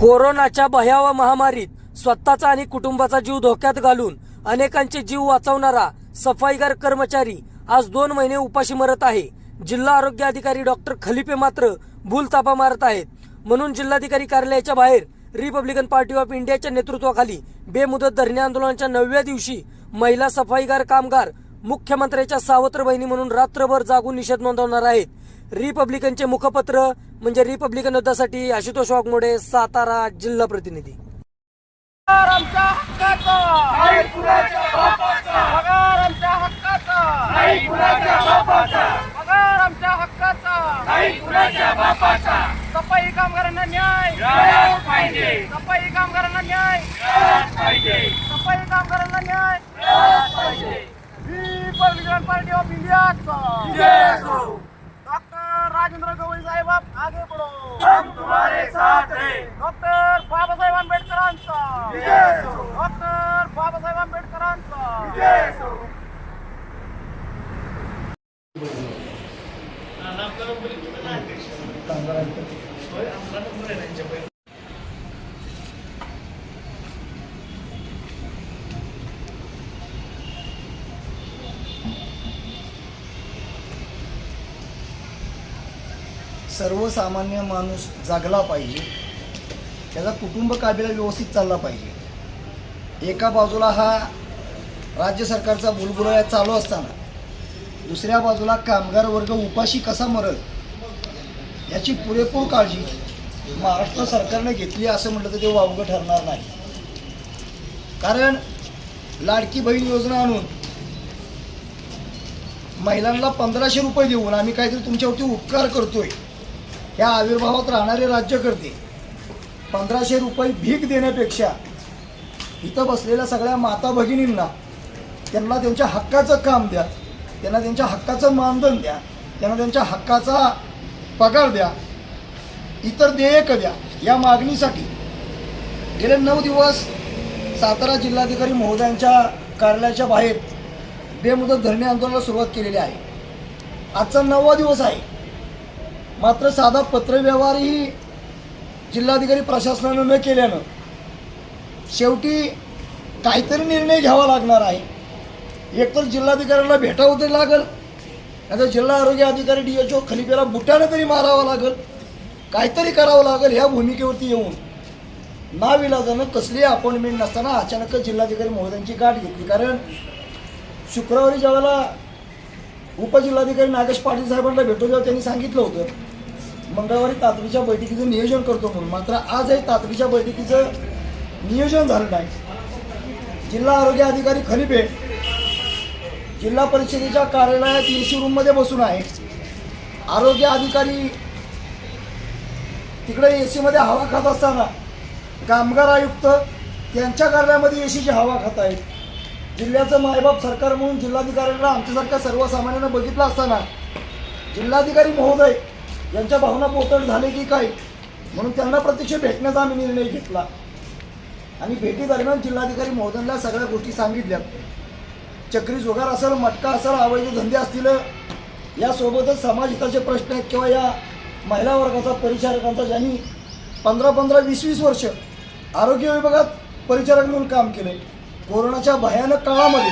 कोरोनाच्या भयावह महामारीत स्वतःचा आणि कुटुंबाचा जीव धोक्यात घालून अनेकांचे जीव वाचवणारा सफाईगार कर्मचारी आज दोन महिने उपाशी मरत आहे. जिल्हा आरोग्य अधिकारी डॉक्टर खलिपे मात्र भूलतापा मारत आहेत. म्हणून जिल्हाधिकारी कार्यालयाच्या बाहेर रिपब्लिकन पार्टी ऑफ इंडियाच्या नेतृत्वाखाली बेमुदत धरणे आंदोलनाच्या नवव्या दिवशी महिला सफाईगार कामगार मुख्यमंत्र्याच्या सावत्र बहिणी म्हणून रात्रभर जागून निषेध नोंदवणार आहेत. रिपब्लिकनचे मुखपत्र म्हणजे रिपब्लिकन युद्धासाठी आशुतोष वाघमोडे सातारा जिल्हा प्रतिनिधी. सफाई कामगारांना न्याय. सफाई कामगारांना न्याय. सफाई कामगारांना न्याय. रिपब्लिकन पार्टी ऑफ इंडियाचा जय असो डॉक्टर राजेंद्र गवई साहेब आप आगे बढ़ो हम तुम्हारे साथ हैं। डॉक्टर बाबासाहेब आंबेडकरांचा। डॉक्टर बाबासाहेब आंबेडकरांचा। सर्वसामान्य माणूस जागला पाहिजे. त्याचा कुटुंब काबिला व्यवस्थित चालला पाहिजे. एका बाजूला हा राज्य सरकारचा बुलबुलया चालू असताना दुसऱ्या बाजूला कामगार वर्ग उपाशी कसा मरल याची पुरेपूर काळजी महाराष्ट्र सरकारने घेतली असं म्हटलं तर ते वावगं ठरणार नाही. कारण लाडकी बहीण योजना आणून महिलांना पंधराशे रुपये देऊन आम्ही काहीतरी तुमच्यावरती उपकार करतोय. या आविर्भावात राहणारे राज्यकर्ते पंधराशे रुपये भीक देण्यापेक्षा इथं बसलेल्या सगळ्या माता भगिनींना त्यांना त्यांच्या हक्काचं काम द्या त्यांना त्यांच्या हक्काचं मानधन द्या त्यांना त्यांच्या हक्काचा पगार द्या इतर देयक द्या या मागणीसाठी गेले नऊ दिवस सातारा जिल्हाधिकारी महोदयांच्या कार्यालयाच्या बाहेर बेमुदत धरणे आंदोलनाला सुरुवात केलेली आहे. आजचा नववा दिवस आहे. मात्र साधा पत्रव्यवहारही जिल्हाधिकारी प्रशासनानं न केल्यानं शेवटी काहीतरी निर्णय घ्यावा लागणार आहे. एकतर जिल्हाधिकाऱ्यांना भेटावं तरी लागेल नाहीतर जिल्हा आरोग्य अधिकारी डी एच ओ खलिपेला बुटाने तरी मारावं लागेल काहीतरी करावं लागेल ह्या भूमिकेवरती येऊन. नाविलाजानं कसली अपॉइंटमेंट नसताना अचानक जिल्हाधिकारी महोदयांची गाठ घेतली. कारण शुक्रवारी ज्यावेळेला उपजिल्हाधिकारी नागेश पाटील साहेबांना भेटलो तेव्हा त्यांनी सांगितलं होतं मंगळवारी तातडीच्या बैठकीचं नियोजन करतो म्हणून मात्र आज हे तातडीच्या बैठकीचं नियोजन झालं नाही. जिल्हा आरोग्य अधिकारी खलिपे जिल्हा परिषदेच्या कार्यालयात ए सी रूममध्ये बसून आहे. आरोग्य अधिकारी तिकडे ए सीमध्ये हवा खात असताना कामगार आयुक्त त्यांच्या कार्यालयामध्ये ए सीची हवा खात आहेत. जिल्ह्याचं मायबाप सरकार म्हणून जिल्हाधिकाऱ्यांना आमच्यासारख्या सर्वसामान्यांना बघितलं असताना जिल्हाधिकारी महोदय यांच्या भावना पोतड झाले की काय? म्हणून त्यांना प्रत्यक्ष भेटण्याचा आम्ही निर्णय घेतला. आणि भेटीदरम्यान जिल्हाधिकारी महोदयांना सगळ्या गोष्टी सांगितल्या. चक्री जुगार असेल मटका असेल अवैध धंदे असतील यासोबतच समाजहिताचे प्रश्न आहेत किंवा या महिला वर्गाचा परिचारकांचा ज्यांनी पंधरा पंधरा वीस वीस वर्ष आरोग्य विभागात परिचारक म्हणून काम केले कोरोनाच्या भयानक काळामध्ये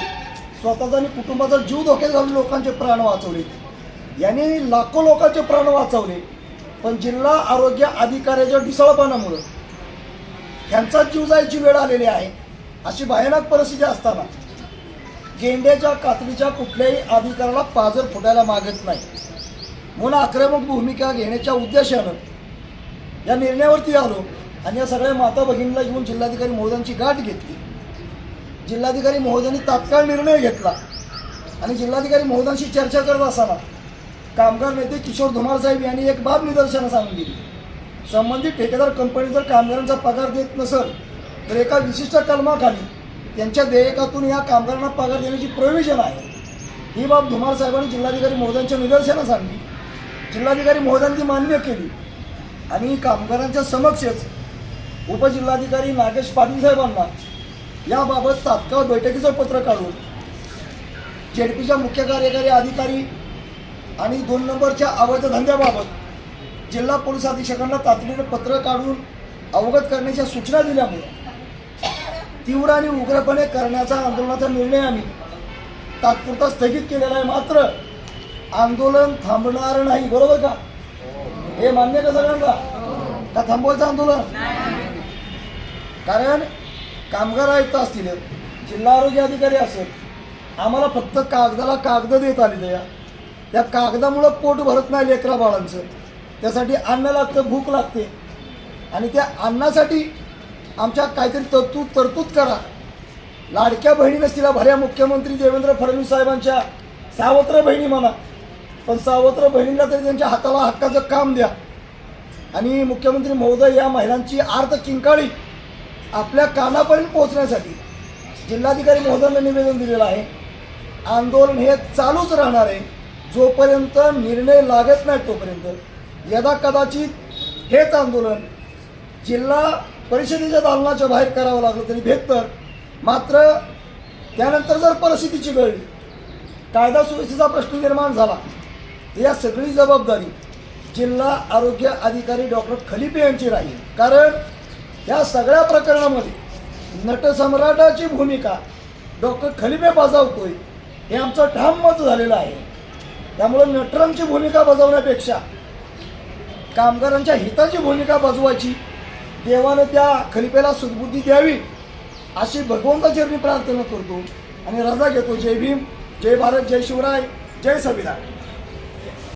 स्वतःचा आणि कुटुंबाचा जीव धोक्यात घालून लोकांचे प्राण वाचवले. यांनी लाखो लोकांचे प्राण वाचवले पण जिल्हा आरोग्य अधिकाऱ्याच्या ढिसाळपणामुळं ह्यांचा जीव जायची वेळ आलेली आहे अशी भयानक परिस्थिती असताना गेंड्याच्या कातडीच्या कुठल्याही अधिकाऱ्याला पाजर फुटायला मागत नाही. म्हणून आक्रमक भूमिका घेण्याच्या उद्देशानं या निर्णयावरती आलो आणि या सगळ्या माता भगिनीला घेऊन जिल्हाधिकारी मोदांची गाठ घेतली. जिल्हाधिकारी महोदयांनी तात्काळ निर्णय घेतला. आणि जिल्हाधिकारी महोदयांशी चर्चा करत असताना कामगार नेते किशोर धुमार साहेब यांनी एक बाब निदर्शनास आणून दिली. संबंधित ठेकेदार कंपनी जर कामगारांचा पगार देत नसेल तर एका विशिष्ट कलमाखाली त्यांच्या देयकातून या कामगारांना पगार देण्याची प्रोव्हिजन आहे. ही बाब धुमार साहेबांनी जिल्हाधिकारी महोदयांच्या निदर्शनास आणली. जिल्हाधिकारी महोदयांनी मान्य केली. आणि कामगारांच्या समक्षच उपजिल्हाधिकारी नागेश पाटील साहेबांना याबाबत तात्काळ बैठकीचं पत्र काढून जेडपीच्या मुख्य कार्यकारी अधिकारी आणि दोन नंबरच्या अवैध धंद्याबाबत जिल्हा पोलीस अधीक्षकांना तातडीनं पत्र काढून अवगत करण्याच्या सूचना दिल्यामुळे तीव्र आणि उग्रपणे करण्याचा आंदोलनाचा निर्णय आम्ही तात्पुरता स्थगित केलेला आहे. मात्र आंदोलन थांबणार नाही बरोबर का? हे मान्य का सगळ्यांना? का थांबवायचं आंदोलन? कारण कामगार आयुक्त असतील जिल्हा आरोग्य अधिकारी असेल आम्हाला फक्त कागदाला कागद देत आली या. त्या कागदामुळं पोट भरत नाही लेकरा बाळांचं. त्यासाठी अन्न लागतं भूक लागते. आणि त्या अन्नासाठी आमच्या काहीतरी तरतूद तरतूद करा. लाडक्या बहिणी नसतीला भऱ्या मुख्यमंत्री देवेंद्र फडणवीस साहेबांच्या सावत्र बहिणी म्हणा. पण सावत्र बहिणीला तरी त्यांच्या हाताला हक्काचं काम द्या. आणि मुख्यमंत्री महोदय या महिलांची आर्थ किंकाळी आपल्या कानापर्यंत पोहोचण्यासाठी जिल्हाधिकारी महोदयांना निवेदन दिलेलं आहे. आंदोलन हे चालूच राहणार आहे. जोपर्यंत निर्णय लागत नाही तोपर्यंत. यदा कदाचित हेच आंदोलन जिल्हा परिषदेच्या दालनाच्या बाहेर करावं लागलं तरी बेहतर मात्र त्यानंतर जर परिस्थिती चिघळली कायदा सुव्यवस्थेचा प्रश्न निर्माण झाला या सगळी जबाबदारी जिल्हा आरोग्य अधिकारी डॉक्टर खलिपे यांची राहील. कारण या सगळ्या प्रकरणामध्ये नटसम्राटाची भूमिका डॉक्टर खलिबे बजावतोय हे आमचं ठाम मत झालेलं आहे. त्यामुळं नटरांची भूमिका बजावण्यापेक्षा कामगारांच्या हिताची भूमिका बजवायची देवानं त्या खलिपेला सुदबुद्धी द्यावी अशी भगवंताची मी प्रार्थना करतो आणि रजा घेतो. जय भीम जय भारत जय शिवराय जय संविधान.